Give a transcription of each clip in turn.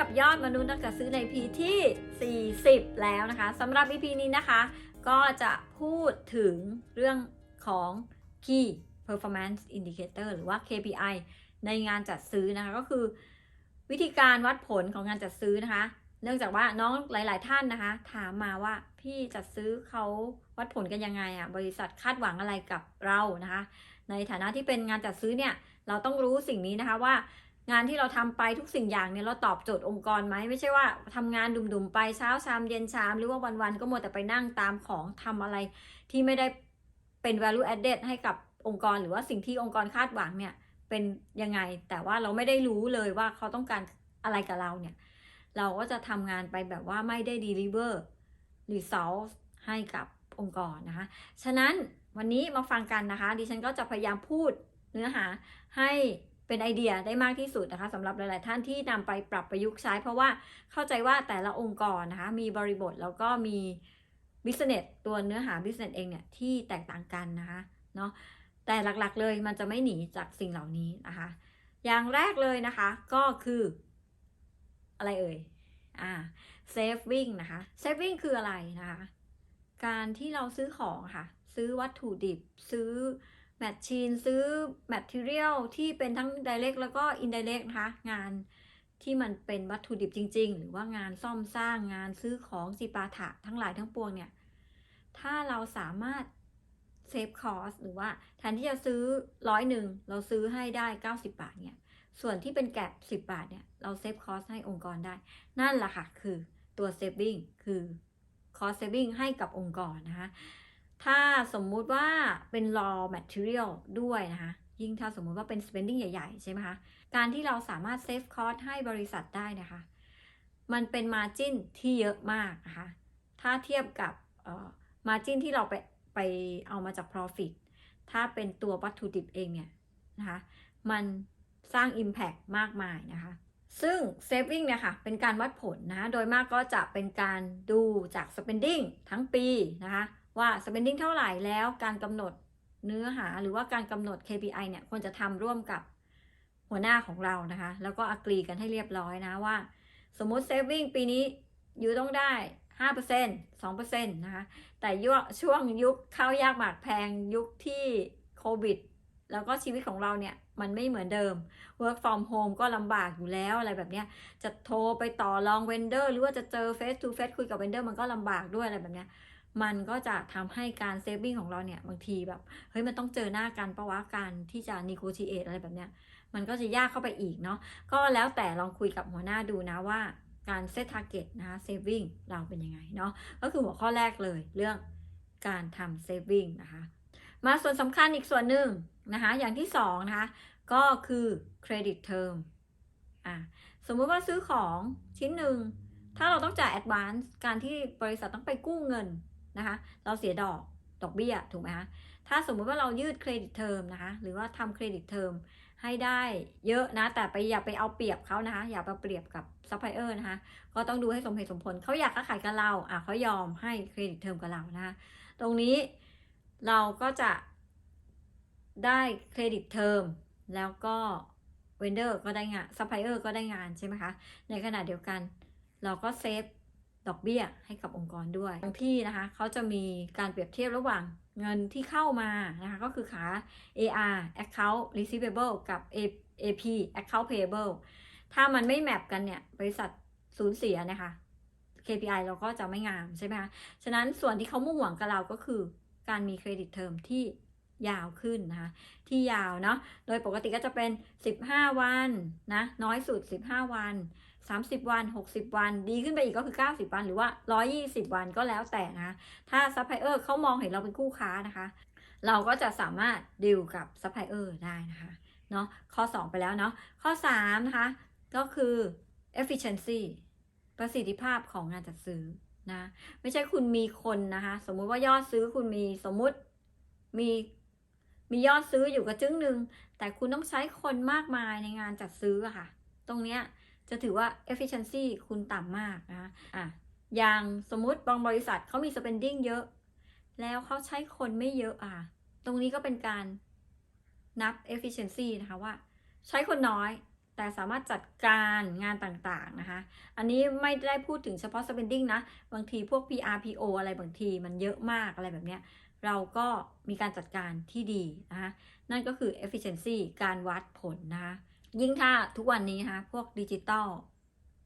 กับยอดมนุษย์นักจัดซื้อใน EP ที่ 40 แล้วนะคะสำหรับ EP นี้นะคะ ก็จะพูดถึงเรื่องของ Key Performance Indicator หรือว่า KPI ในงานจัดซื้อนะคะ ก็คือวิธีการวัดผลของงานจัดซื้อนะคะ เนื่องจากว่าน้องหลาย ๆ ท่านนะคะ ถามมาว่าพี่จัดซื้อเขาวัดผลกันยังไงอะ่ะบริษัทคาดหวังอะไรกับเรานะคะ ในฐานะที่เป็นงานจัดซื้อเนี่ยเราต้องรู้สิ่งนี้นะคะว่า งานที่เราทำไปทุกสิ่งอย่างเนี่ยเราตอบโจทย์องค์กรไหมไม่ใช่ว่าทำงานดุ่มๆไปเช้าชามเย็นชามหรือว่าวันๆก็มัวแต่ไปนั่งตามของทำอะไรที่ไม่ได้เป็น value added ให้กับองค์กรหรือว่าสิ่งที่องค์กรคาดหวังเนี่ยเป็นยังไง แต่ว่าเราไม่ได้รู้เลยว่าเขาต้องการอะไรกับเราเนี่ย เราก็จะทำงานไปแบบว่าไม่ได้ deliver result ให้กับองค์กรนะคะ ฉะนั้นวันนี้มาฟังกันนะคะ ดิฉันก็จะพยายามพูดเนื้อหาให้ เป็นไอเดียได้มากที่สุดนะคะสำหรับหลาย ๆ ท่านที่นำไปปรับประยุกต์ใช้ เพราะว่าเข้าใจว่าแต่ละองค์กรนะคะมีบริบทแล้วก็มี business ตัวเนื้อหา business เองเนี่ยที่แตกต่างกันนะคะเนาะแต่หลัก ๆ เลยมันจะไม่หนีจากสิ่งเหล่านี้นะคะ อย่างแรกเลยนะคะก็คือ อะไรเอ่ยอ่า saving นะคะ saving คืออะไรนะคะ การที่เราซื้อของค่ะ ซื้อวัตถุดิบซื้อ แมชชีนซื้อ material ที่เป็นทั้ง direct แล้วก็ indirect นะคะงานที่มันเป็นวัตถุดิบจริง ๆ หรือว่างานซ่อมสร้างงานซื้อของจิปาถะทั้งหลายทั้งปวงเนี่ย ถ้าเราสามารถเซฟคอสหรือว่าแทนที่จะซื้อร้อยหนึ่งเราซื้อให้ได้ 90 บาทเนี่ย ส่วนที่เป็นแกะ10 บาทเนี่ย เราเซฟคอสให้องค์กรได้ นั่นแหละค่ะ คือตัว saving คือ cost saving ให้กับองค์กรนะคะ ถ้าสมมุติว่าเป็น raw material ด้วยนะคะ ยิ่งถ้าสมมุติว่าเป็น spending ใหญ่ ๆ ใช่ไหมคะ การที่เราสามารถ save cost ให้บริษัทได้นะคะ มันเป็น margin ที่เยอะมากนะคะ ถ้าเทียบกับ margin ที่เราไปไปเอามาจาก profit ถ้าเป็นตัววัตถุดิบเองเนี่ยนะคะ มันสร้าง Impact มากมายนะคะ ซึ่ง saving เนี่ยค่ะ เป็นการวัดผลนะะโดยมากก็จะเป็นการดูจาก spending ทั้งปีนะคะ ว่า spending เท่าไหร่แล้วการกำหนดเนื้อหาหรือว่าการกำหนด KPI เนี่ยควรจะทำร่วมกับหัวหน้าของเรานะคะ แล้วก็อักรีกันให้เรียบร้อยนะว่า สมมุติ saving ปีนี้อยู่ต้องได้5% 2%นะคะ แต่ยุช่วงยุคข้าวยากหมากแพงยุคที่โควิด แล้วก็ชีวิตของเราเนี่ย มันไม่เหมือนเดิม work from home ก็ลำบากอยู่แล้วอะไรแบบเนี้ย จะโทรไปต่อรองเวนเดอร์หรือว่าจะเจอ face to face คุยกับเวนเดอร์มันก็ลำบากด้วยอะไรแบบเนี้ย มันก็จะทำให้การ saving ของเราเนี่ยบางทีแบบเฮ้ยมันต้องเจอหน้ากันปะวะการที่จะ negotiate อะไรแบบเนี้ยมันก็จะยากเข้าไปอีกเนาะก็แล้วแต่ลองคุยกับหัวหน้าดูนะว่าการ set target นะคะ saving เราเป็นยังไงเนาะก็คือหัวข้อแรกเลยเรื่องการทำ saving นะคะมาส่วนสำคัญอีกส่วนหนึ่งนะคะอย่างที่สองนะคะก็คือ credit term อะสมมุติว่าซื้อของชิ้นหนึ่ง ถ้าเราต้องจ่าย advance การที่บริษัทต้องไปกู้เงิน นะคะ เราเสียดอกดอกเบี้ยถูกไหมคะถ้าสมมุติว่าเรายืดเครดิตเทอมนะคะ หรือว่าทำเครดิตเทอมให้ได้เยอะนะ แต่ไปอย่าไปเอาเปรียบเขานะคะ อย่าไปเปรียบกับซัพพลายเออร์นะคะ ก็ต้องดูให้สมเหตุสมผลเขาอยากค้าขายกับเราอะเขายอมให้เครดิตเทอมกับเรานะคะ ตรงนี้เราก็จะได้เครดิตเทอมแล้วก็เวนเดอร์ก็ได้งานซัพพลายเออร์ก็ได้งานใช่ไหมคะ ในขณะเดียวกันเราก็เซฟ ดอกเบี้ยให้กับองค์กรด้วยบางที่นะคะเขาจะมีการเปรียบเทียบระหว่างเงินที่เข้ามานะคะก็คือขา AR account receivable กับ AP account payable ถ้ามันไม่แมปกันเนี่ยบริษัทสูญเสียนะคะ KPI เราก็จะไม่งามใช่ไหมคะฉะนั้นส่วนที่เขามุ่งหวังกับเราก็คือการมีเครดิตเทอมที่ยาวขึ้นนะคะที่ยาวเนาะโดยปกติก็จะเป็น 15 วันนะน้อยสุด 15 วัน 30 วัน 60 วัน ดีขึ้นไปอีกก็คือ 90 วันหรือว่า 120 วันก็แล้วแต่นะ ถ้าซัพพลายเออร์เขามองเห็นเราเป็นคู่ค้านะคะ เราก็จะสามารถดีลกับซัพพลายเออร์ได้นะคะเนาะข้อ 2 ไปแล้วเนาะข้อ 3 นะคะ ก็คือ efficiency ประสิทธิภาพของงานจัดซื้อนะไม่ใช่คุณมีคนนะคะ สมมุติว่ายอดซื้อคุณมีสมมุติมีมียอดซื้ออยู่กระจึงหนึ่งแต่คุณต้องใช้คนมากมายในงานจัดซื้อะค่ะ ตรงเนี้ย จะถือว่า efficiency คุณต่ำมากนะคะอะอย่างสมมุติบางบริษัทเขามี spending เยอะ แล้วเขาใช้คนไม่เยอะอะ ตรงนี้ก็เป็นการนับ efficiency นะคะว่า ใช้คนน้อยแต่สามารถจัดการงานต่างๆนะคะ อันนี้ไม่ได้พูดถึงเฉพาะ spending นะ บางทีพวก PR PO อะไรบางทีมันเยอะมากอะไรแบบเนี้ย เราก็มีการจัดการที่ดีนะคะ นั่นก็คือ efficiency การวัดผลนะคะ ยิ่งถ้าทุกวันนี้นะคะพวกดิจิตอล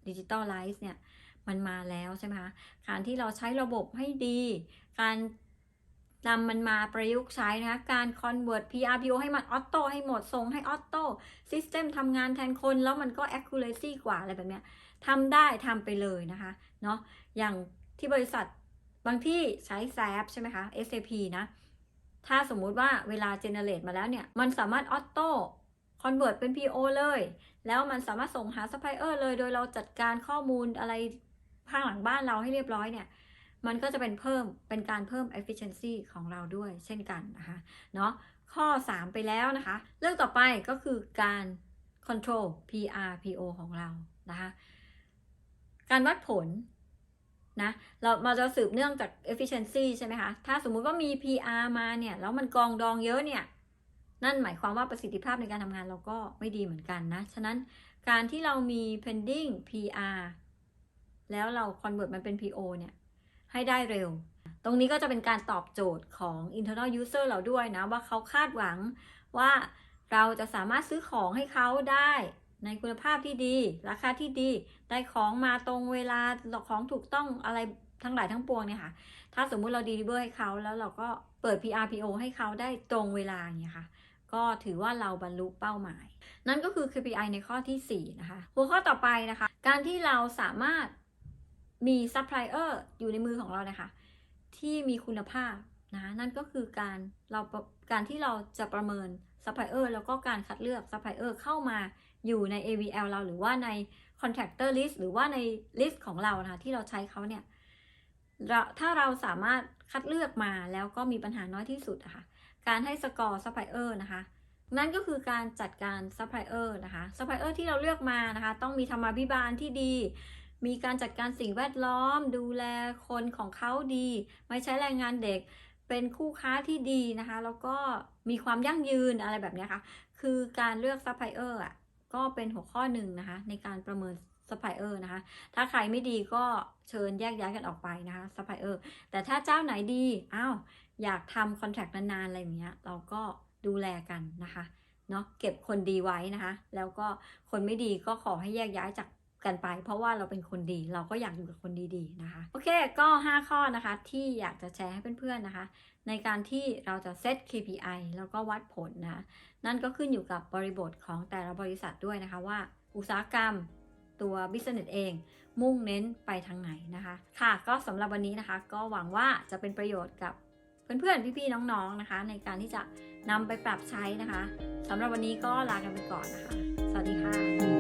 ดิจิตอลไลซ์เนี่ย มันมาแล้วใช่ไหมคะการที่เราใช้ระบบให้ดี การนำมันมาประยุกต์ใช้นะคะการ convert PRPO ให้มันออโต้ให้หมดส่งให้ออโต้ system ทำงานแทนคน แล้วมันก็ accuracy กว่าอะไรแบบเนี้ยทำได้ทำไปเลยนะคะเนาะอย่างที่บริษัทบางที่ใช้ SAP ใช่ไหมคะ SAP นะ ถ้าสมมุติว่าเวลา generate มาแล้วเนี่ย มันสามารถออโต้ convert เป็น PO เลย แล้วมันสามารถส่งหา supplier เลย โดยเราจัดการข้อมูลอะไรข้างหลังบ้านเราให้เรียบร้อยเนี่ยมันก็จะเป็นเพิ่มเป็นการเพิ่ม efficiency ของเราด้วยเช่นกันนะคะเนาะข้อ 3 ไปแล้วนะคะ เรื่องต่อไปก็คือการ control PR PO ของเรานะคะการวัดผลนะเรามาจะสืบเนื่องจาก efficiency ใช่ไหมคะ ถ้าสมมุติว่ามี PR มาเนี่ย แล้วมันกองดองเยอะเนี่ย นั่นหมายความว่าประสิทธิภาพในการทำงานเราก็ไม่ดีเหมือนกันนะ ฉะนั้นการที่เรามี pending PR แล้วเรา convert มันเป็น PO เนี่ย ให้ได้เร็ว ตรงนี้ก็จะเป็นการตอบโจทย์ของ internal user เราด้วยนะ ว่าเขาคาดหวังว่าเราจะสามารถซื้อของให้เขาได้ในคุณภาพที่ดี ราคาที่ดี ได้ของมาตรงเวลาของถูกต้องอะไรทั้งหลายทั้งปวงเนี่ยค่ะ ถ้าสมมุติเรา deliver ให้เขาแล้วเราก็เปิด PRPO ให้เขาได้ตรงเวลาอย่างเงี้ยค่ะ ก็ถือว่าเราบรรลุเป้าหมาย นั่นก็คือ KPI ในข้อที่ 4 นะคะ หัวข้อต่อไปนะคะ การที่เราสามารถมีซัพพลายเออร์อยู่ในมือของเรานะคะ ที่มีคุณภาพนะนั่นก็คือการเราการที่เราจะประเมินซัพพลายเออร์แล้วก็การคัดเลือกซัพพลายเออร์เข้ามาอยู่ใน AVL เราหรือว่าใน contractor list หรือว่าใน list ของเรานะคะที่เราใช้เขาเนี่ยถ้าเราสามารถคัดเลือกมาแล้วก็มีปัญหาน้อยที่สุดอะคะ่ะ การให้สกอร์ซัพพลายเออร์นะคะ นั่นก็คือการจัดการซัพพลายเออร์นะคะซัพพลายเออร์ที่เราเลือกมานะคะ ต้องมีธรรมาภิบาลที่ดี มีการจัดการสิ่งแวดล้อม ดูแลคนของเขาดี ไม่ใช้แรงงานเด็ก เป็นคู่ค้าที่ดีนะคะ แล้วก็มีความยั่งยืนอะไรแบบนี้ค่ะ คือการเลือกซัพพลายเออร์อะก็เป็นหัวข้อหนึ่งนะคะ ในการประเมินซัพพลายเออร์นะคะ ถ้าใครไม่ดีก็เชิญแยกย้ายกันออกไปนะคะซัพพลายเออร์ แต่ถ้าเจ้าไหนดี อ้าว อยากทำคอนแทคนานๆอะไรอย่างเงี้ยเราก็ดูแลกันนะคะเนาะเก็บคนดีไว้นะคะ แล้วก็คนไม่ดีก็ขอให้แยกย้ายจากกันไป เพราะว่าเราเป็นคนดีเราก็อยากอยู่กับคนดีๆนะคะ โอเคก็ 5 ข้อนะคะที่อยากจะแชร์ให้เพื่อนๆนะคะ ในการที่เราจะเซต KPI แล้วก็วัดผลนะนั่นก็ขึ้นอยู่กับบริบทของแต่ละบริษัทด้วยนะคะว่า อุตสาหกรรมตัว business เอง มุ่งเน้นไปทางไหนนะคะ ค่ะก็สำหรับวันนี้นะคะ ก็หวังว่าจะเป็นประโยชน์กับ เพื่อนๆ พี่ๆ น้องๆ นะคะ ในการที่จะนำไปปรับใช้นะคะสำหรับวันนี้ก็ลากันไปก่อนนะคะ สวัสดีค่ะ